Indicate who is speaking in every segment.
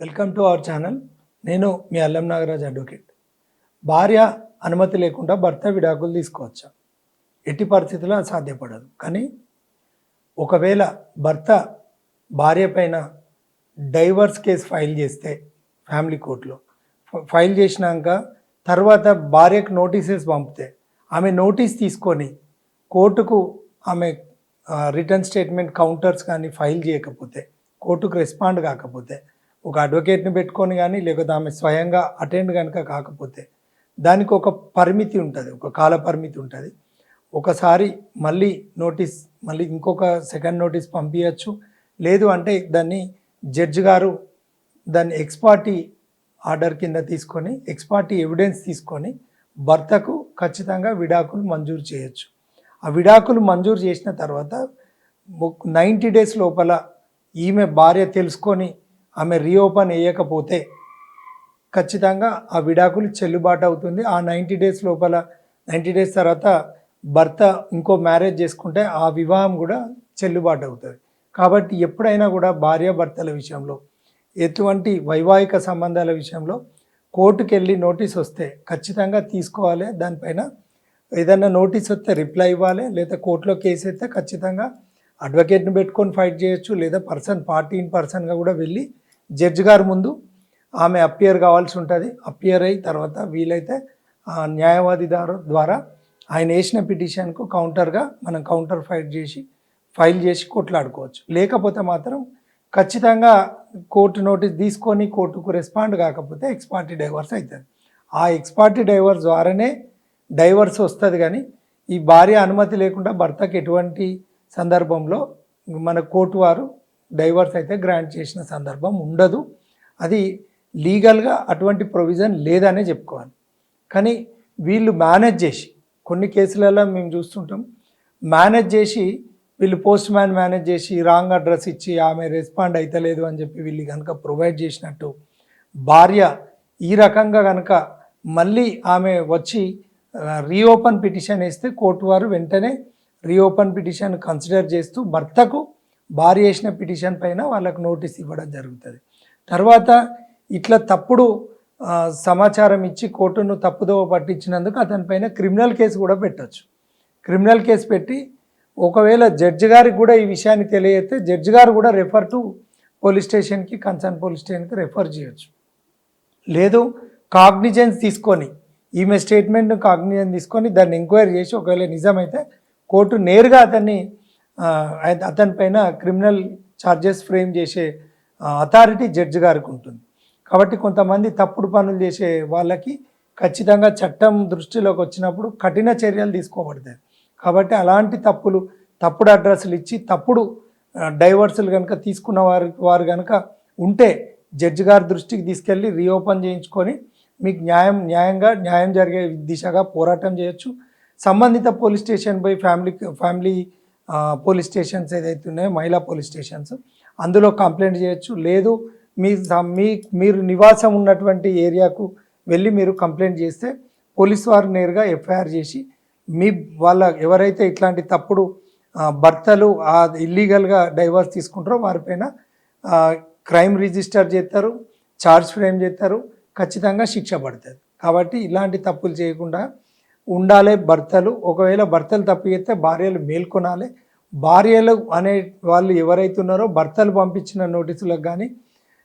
Speaker 1: Welcome to our channel. నేను మీ అల్లం Nagaraj advocate. భార్య అనుమతి లేకుండా భర్త విడాకులు తీసుకోవచ్చా? ఎట్టి పరిస్థితుల్లో అది సాధ్యపడదు. కానీ ఒకవేళ భర్త భార్య పైన డైవర్స్ కేసు ఫైల్ చేస్తే ఫ్యామిలీ కోర్టులో ఫైల్ చేసినాక తర్వాత భార్యకు నోటీసెస్ పంపితే ఆమె నోటీస్ తీసుకొని కోర్టుకు ఆమె రిటర్న్ స్టేట్మెంట్ కౌంటర్స్ కానీ ఫైల్ చేయకపోతే కోర్టుకు రెస్పాండ్ కాకపోతే ఒక అడ్వకేట్ని పెట్టుకొని కానీ లేకపోతే ఆమె స్వయంగా అటెండ్ కనుక కాకపోతే దానికి ఒక పరిమితి ఉంటుంది ఒక కాల పరిమితి ఉంటుంది. ఒకసారి మళ్ళీ నోటీస్ మళ్ళీ ఇంకొక సెకండ్ నోటీస్ పంపించచ్చు లేదు అంటే దాన్ని జడ్జి గారు దాన్ని ఎక్స్పార్టీ ఆర్డర్ కింద తీసుకొని ఎక్స్పార్టీ ఎవిడెన్స్ తీసుకొని భర్తకు ఖచ్చితంగా విడాకులు మంజూరు చేయొచ్చు. ఆ విడాకులు మంజూరు చేసిన తర్వాత నైంటీ డేస్ లోపల ఈమె భార్య తెలుసుకొని ఆమె రీఓపెన్ వేయకపోతే ఖచ్చితంగా ఆ విడాకులు చెల్లుబాటు అవుతుంది. ఆ నైంటీ డేస్ లోపల నైంటీ డేస్ తర్వాత భర్త ఇంకో మ్యారేజ్ చేసుకుంటే ఆ వివాహం కూడా చెల్లుబాటు అవుతుంది. కాబట్టి ఎప్పుడైనా కూడా భార్యాభర్తల విషయంలో ఎటువంటి వైవాహిక సంబంధాల విషయంలో కోర్టుకు వెళ్ళి నోటీస్ వస్తే ఖచ్చితంగా తీసుకోవాలి. దానిపైన ఏదైనా నోటీస్ వస్తే రిప్లై ఇవ్వాలి. లేదా కోర్టులో కేసు అయితే ఖచ్చితంగా అడ్వకేట్ని పెట్టుకొని ఫైట్ చేయొచ్చు. లేదా పర్సన్ పార్టీ ఇన్ పర్సన్గా కూడా వెళ్ళి జడ్జి గారి ముందు ఆమె అపియర్ కావాల్సి ఉంటుంది. అప్పియర్ అయి తర్వాత వీలైతే ఆ న్యాయవాది ద్వారా ఆయన వేసిన పిటిషన్కు కౌంటర్గా మనం కౌంటర్ ఫైట్ చేసి ఫైల్ చేసి కొట్లాడుకోవచ్చు. లేకపోతే మాత్రం ఖచ్చితంగా కోర్టు నోటీస్ తీసుకొని కోర్టుకు రెస్పాండ్ కాకపోతే ఎక్స్పార్టీ డైవర్స్ అవుతుంది ఆ ఎక్స్పార్టీ డైవర్స్ ద్వారానే డైవర్స్ వస్తుంది కానీ ఈ భార్య అనుమతి లేకుండా భర్తకు ఎటువంటి సందర్భంలో మన కోర్టు వారు డైవర్స్ అయితే గ్రాంట్ చేసిన సందర్భం ఉండదు. అది లీగల్గా అటువంటి ప్రొవిజన్ లేదనే చెప్పుకోవాలి. కానీ వీళ్ళు మేనేజ్ చేసి కొన్ని కేసులలో మేము చూస్తుంటాం మేనేజ్ చేసి వీళ్ళు పోస్ట్ మ్యాన్ మేనేజ్ చేసి రాంగ్ అడ్రస్ ఇచ్చి ఆమె రెస్పాండ్ అవుతలేదు అని చెప్పి వీళ్ళు కనుక ప్రొవైడ్ చేసినట్టు భార్య ఈ రకంగా కనుక మళ్ళీ ఆమె వచ్చి రీఓపెన్ పిటిషన్ వేస్తే కోర్టు వారు వెంటనే రీఓపెన్ పిటిషన్ కన్సిడర్ చేస్తూ భర్తకు భార్య వేసిన పిటిషన్ పైన వాళ్ళకు నోటీస్ ఇవ్వడం జరుగుతుంది. తర్వాత ఇట్లా తప్పుడు సమాచారం ఇచ్చి కోర్టును తప్పుదోవ పట్టించినందుకు అతనిపైన క్రిమినల్ కేసు కూడా పెట్టవచ్చు క్రిమినల్ కేసు పెట్టి ఒకవేళ జడ్జి గారికి కూడా ఈ విషయాన్ని తెలియతే జడ్జి గారు కూడా రెఫర్ టు పోలీస్ స్టేషన్కి కన్సర్న్ పోలీస్ స్టేషన్కి రెఫర్ చేయొచ్చు. లేదు కాగ్నిజెన్స్ తీసుకొని ఈమె స్టేట్మెంట్ కాగ్నిజెన్స్ తీసుకొని దాన్ని ఎంక్వైరీ చేసి ఒకవేళ నిజమైతే కోర్టు నేరుగా అతన్ని అతని పైన క్రిమినల్ ఛార్జెస్ ఫ్రేమ్ చేసే అథారిటీ జడ్జి గారికి ఉంటుంది. కాబట్టి కొంతమంది తప్పుడు పనులు చేసే వాళ్ళకి ఖచ్చితంగా చట్టం దృష్టిలోకి వచ్చినప్పుడు కఠిన చర్యలు తీసుకోబడతాయి. కాబట్టి అలాంటి తప్పులు తప్పుడు అడ్రస్లు ఇచ్చి తప్పుడు డైవర్సులు కనుక తీసుకున్న వారు వారు కనుక ఉంటే జడ్జి గారి దృష్టికి తీసుకెళ్ళి రీఓపెన్ చేయించుకొని మీకు న్యాయం న్యాయంగా న్యాయం జరిగే దిశగా పోరాటం చేయొచ్చు. సంబంధిత పోలీస్ స్టేషన్ పోయి ఫ్యామిలీ ఫ్యామిలీ పోలీస్ స్టేషన్స్ ఏదైతే ఉన్నాయో మహిళా పోలీస్ స్టేషన్స్ అందులో కంప్లైంట్ చేయొచ్చు. లేదు మీ మీ మీరు నివాసం ఉన్నటువంటి ఏరియాకు వెళ్ళి మీరు కంప్లైంట్ చేస్తే పోలీస్ వారు నేరుగా ఎఫ్ఐఆర్ చేసి మీ వాళ్ళ ఎవరైతే ఇట్లాంటి తప్పుడు భర్తలు ఇల్లీగల్గా డైవర్స్ తీసుకుంటారో వారిపైన క్రైమ్ రిజిస్టర్ చేస్తారు ఛార్జ్ ఫ్రేమ్ చేస్తారు ఖచ్చితంగా శిక్ష పడుతుంది. కాబట్టి ఇలాంటి తప్పులు చేయకుండా ఉండాలి భర్తలు. ఒకవేళ భర్తలు తప్పు చేస్తే భార్యలు మేల్కొనాలి. భార్యలు అనే వాళ్ళు ఎవరైతే ఉన్నారో భర్తలు పంపించిన నోటీసులకు కానీ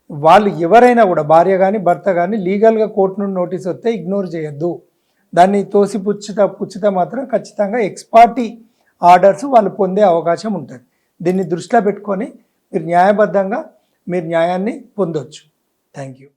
Speaker 1: వాళ్ళు ఎవరైనా కూడా భార్య కానీ భర్త కానీ లీగల్గా కోర్టు నుండి నోటీస్ వస్తే ఇగ్నోర్ చేయొద్దు. దాన్ని తోసి పుచ్చిత పుచ్చిత మాత్రం ఖచ్చితంగా ఎక్స్పార్టీ ఆర్డర్స్ వాళ్ళు పొందే అవకాశం ఉంటుంది. దీన్ని దృష్టిలో పెట్టుకొని మీరు న్యాయబద్ధంగా మీరు న్యాయాన్ని పొందొచ్చు. Thank you